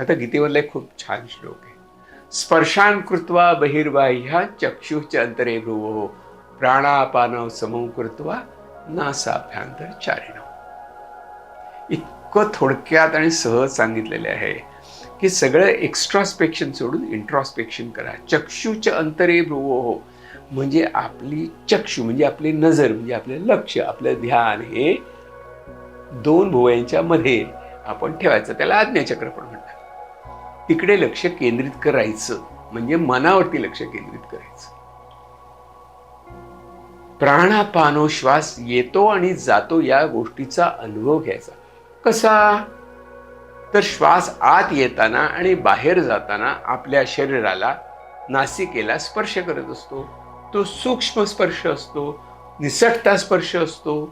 आता गीतेवरला एक खूप छान श्लोक आहे. स्पर्शान कृत्वा बहिर्बाह्या चक्षुच अंतरे भ्रुवो प्राणापानव समूह कृत्वा नासाभ्यांतर चारिण इतकं थोडक्यात आणि सहज सांगितलेले आहे की सगळं एक्स्ट्रॉस्पेक्शन सोडून इंट्रॉस्पेक्शन करा. चक्षुच अंतरे भ्रुवो हो म्हणजे आपली चक्षु म्हणजे आपली नजर म्हणजे आपले लक्ष आपलं ध्यान हे दोन भुवयांच्या मध्ये आपण ठेवायचं त्याला आज्ञाचक्र पण म्हणतात. तिकडे लक्ष केंद्रित करायचं. म्हणजे मनावरती लक्ष केंद्रित करायचं. प्राणापानो श्वास येतो आणि जातो या गोष्टीचा अनुभव घ्यायचा. कसा? तर श्वास आत येताना आणि बाहेर जाताना आपल्या शरीराला नासिकेला स्पर्श करत असतो. तो सूक्ष्म स्पर्श असतो निसटता स्पर्श असतो.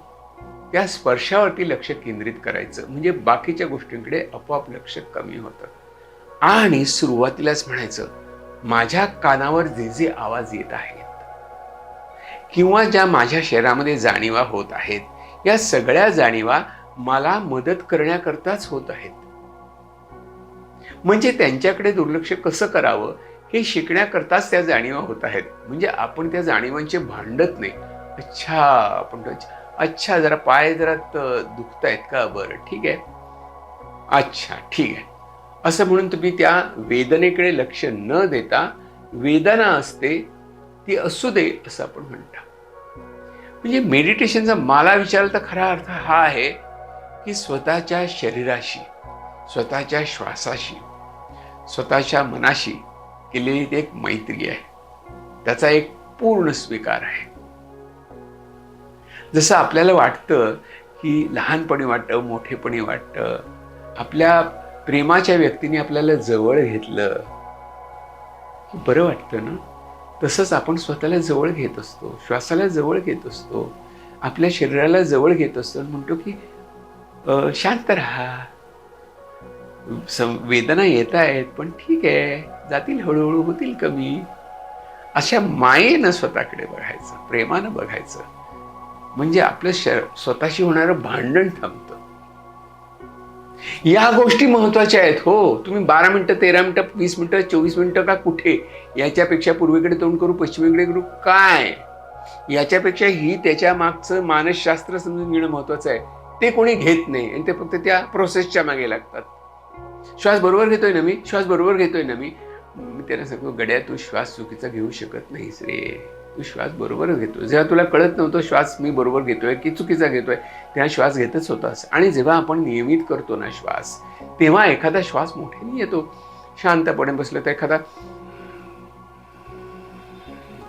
त्या स्पर्शावरती लक्ष केंद्रित करायचं. म्हणजे बाकीच्या गोष्टींकडे आपोआप लक्ष कमी होतं. आणि सुरुवातीलाच म्हणायचं माझ्या कानावर जे जे आवाज येत आहेत किंवा ज्या माझ्या शरीरामध्ये जाणीवा होत आहेत या सगळ्या जाणीवा मला मदत करण्याकरताच होत आहेत. म्हणजे त्यांच्याकडे दुर्लक्ष कसं करावं हे शिकण्याकरताच त्या जाणीवा होत आहेत. म्हणजे आपण त्या जाणीवांचे भांडत नाही. अच्छा आपण अच्छा जरा पाय जरा दुखत आहेत का? बरं ठीक आहे. अच्छा ठीक आहे. असं म्हणून तुम्ही त्या वेदनेकडे लक्ष न देता वेदना असते ती असू दे असं आपण म्हणता. म्हणजे मेडिटेशनचा मला विचारला तर खरा अर्थ हा आहे की स्वतःच्या शरीराशी स्वतःच्या श्वासाशी स्वतःच्या मनाशी केलेली ती एक मैत्री आहे. त्याचा एक पूर्ण स्वीकार आहे. जसं आपल्याला वाटतं की लहानपणी वाटतं मोठेपणी वाटतं आपल्या प्रेमाच्या व्यक्तीने आपल्याला जवळ घेतलं बरं वाटतं ना? तसंच आपण स्वतःला जवळ घेत असतो श्वासाला जवळ घेत असतो आपल्या शरीराला जवळ घेत असतो आणि म्हणतो की शांत राहा. सम वेदना येत आहेत पण ठीक आहे जातील हळूहळू होतील कमी. अशा मायेनं स्वतःकडे बघायचं प्रेमानं बघायचं. म्हणजे आपलं शर स्वतःशी होणारं भांडण थांबतं. या गोष्टी महत्त्वाच्या आहेत. हो तुम्ही बारा मिनटं तेरा मिनटं वीस मिनटं चोवीस मिनटं का कुठे? याच्यापेक्षा पूर्वेकडे तोंड करू पश्चिमेकडे करू काय? याच्यापेक्षा ही त्याच्या मागचं मानसशास्त्र समजून घेणं महत्वाचं आहे. ते कोणी घेत नाही आणि ते फक्त त्या प्रोसेसच्या मागे लागतात. श्वास बरोबर घेतोय ना मी? श्वास बरोबर घेतोय ना मी? मी त्यांना सांगतो गड्या तू श्वास चुकीचा घेऊ शकत नाहीस रे. तू श्वास बरोबर घेतो जेव्हा तुला कळत नव्हतं श्वास मी बरोबर घेतोय की चुकीचा घेतोय तेव्हा श्वास घेतच होतास. आणि जेव्हा आपण नियमित करतो ना श्वास तेव्हा एखादा श्वास मोठ्याने येतो. शांतपणे बसलं तर एखादा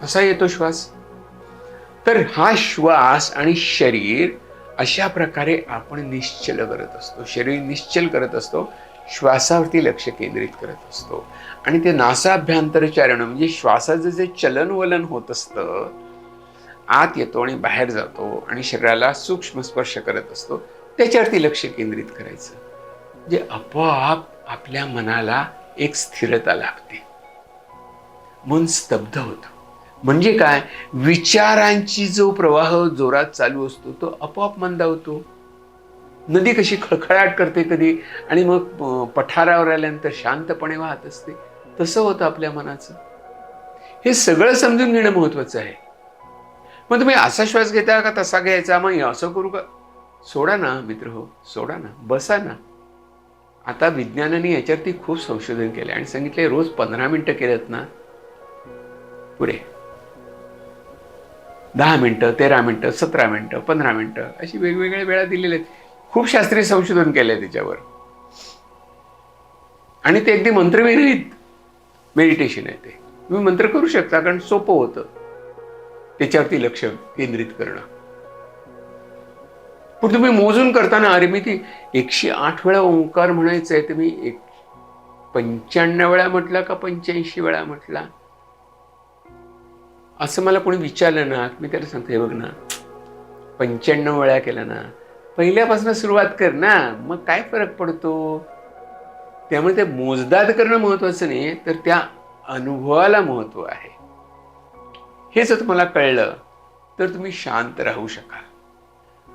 असा येतो श्वास. तर हा श्वास आणि शरीर अशा प्रकारे आपण निश्चल करत असतो. शरीर निश्चल करत असतो. श्वासावरती लक्ष केंद्रित करत असतो. आणि ते नासाभ्यांतरचारण म्हणजे श्वासाचं जे चलनवलन होत असतं आत येतो आणि बाहेर जातो आणि शरीराला सूक्ष्म स्पर्श करत असतो त्याच्यावरती लक्ष केंद्रित करायचं. जे आपोआप आपल्या मनाला एक स्थिरता लागते मन स्तब्ध होतं. म्हणजे काय? विचारांची जो प्रवाह जोरात चालू असतो तो आपोआप मंदावतो नदी कशी खळखळाट करते कधी? आणि मग पठारावर आल्यानंतर शांतपणे वाहत असते. तसं होतं आपल्या मनाचं. हे सगळं समजून घेणं महत्वाचं आहे. मग तुम्ही असा श्वास घेता का तसा घ्यायचा? मग असं करू का? सोडा ना मित्र हो सोडा ना बसा ना. आता विज्ञानाने याच्यावरती खूप संशोधन केले आणि सांगितले रोज पंधरा मिनटं केलेत ना. पुरे दहा मिनटं तेरा मिनटं सतरा मिनटं पंधरा मिनटं अशी वेगवेगळ्या वेळा दिलेल्या आहेत. खूप शास्त्रीय संशोधन केलंय त्याच्यावर आणि ते अगदी मंत्रविरहित मेडिटेशन आहे ते. तुम्ही मंत्र करू शकता कारण सोपं होतं. त्याच्यावरती लक्ष केंद्रित करणं. पण तुम्ही मोजून करताना अरे मी ती एकशे आठ वेळा ओंकार म्हणायचं आहे तुम्ही एक पंच्याण्णव वेळा म्हटला का पंच्याऐंशी वेळा म्हटला? असं मला कोणी विचारलं ना मी त्याला सांगतो हे बघ ना पंच्याण्णव वेळा केला ना पहिल्यापासून सुरुवात कर ना. मग काय फरक पडतो? त्यामुळे ते मोजदाद करणं महत्वाचं नाही तर त्या अनुभवाला महत्त्व आहे. हे जर तुम्हाला कळलं तर तुम्ही शांत राहू शकाल.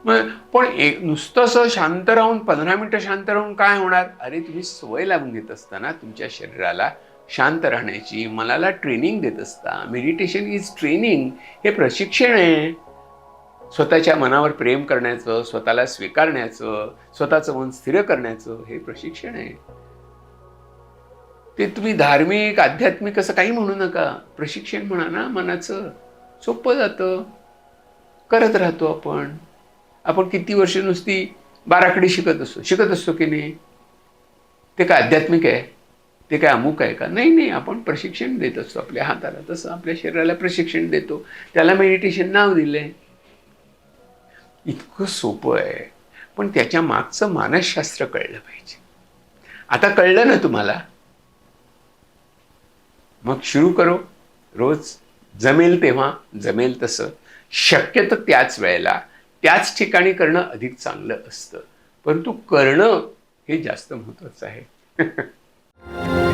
मग पण एक नुसतं असं शांत राहून पंधरा मिनटं शांत राहून काय होणार? अरे तुम्ही सवय लावून घेत असताना तुमच्या शरीराला शांत राहण्याची मनाला ट्रेनिंग देत असता. मेडिटेशन इज ट्रेनिंग हे प्रशिक्षण आहे. स्वतःच्या मनावर प्रेम करण्याचं स्वतःला स्वीकारण्याचं स्वतःचं मन स्थिर करण्याचं हे प्रशिक्षण आहे. ते तुम्ही धार्मिक आध्यात्मिक असं काही म्हणू नका. प्रशिक्षण म्हणा ना मनाचं. सोपं जातं. करत राहतो आपण. आपण किती वर्ष नुसती बाराखडी शिकत असतो. शिकत असतो की नाही? ते काय आध्यात्मिक आहे? ते काय अमुक आहे का? नाही नाही. आपण प्रशिक्षण देत असतो आपल्या हाताला. तसं आपल्या शरीराला प्रशिक्षण देतो. त्याला मेडिटेशन नाव दिलंय. इतकं सोपं आहे. पण त्याच्या मागचं मानसशास्त्र कळलं पाहिजे. आता कळलं ना तुम्हाला? मग सुरू करो. रोज जमेल तेव्हा जमेल तसं. शक्यतो त्याच वेळेला. त्याच ठिकाणी करणं अधिक चांगलं असतं. परंतु करणं हे जास्त महत्त्वाचं आहे.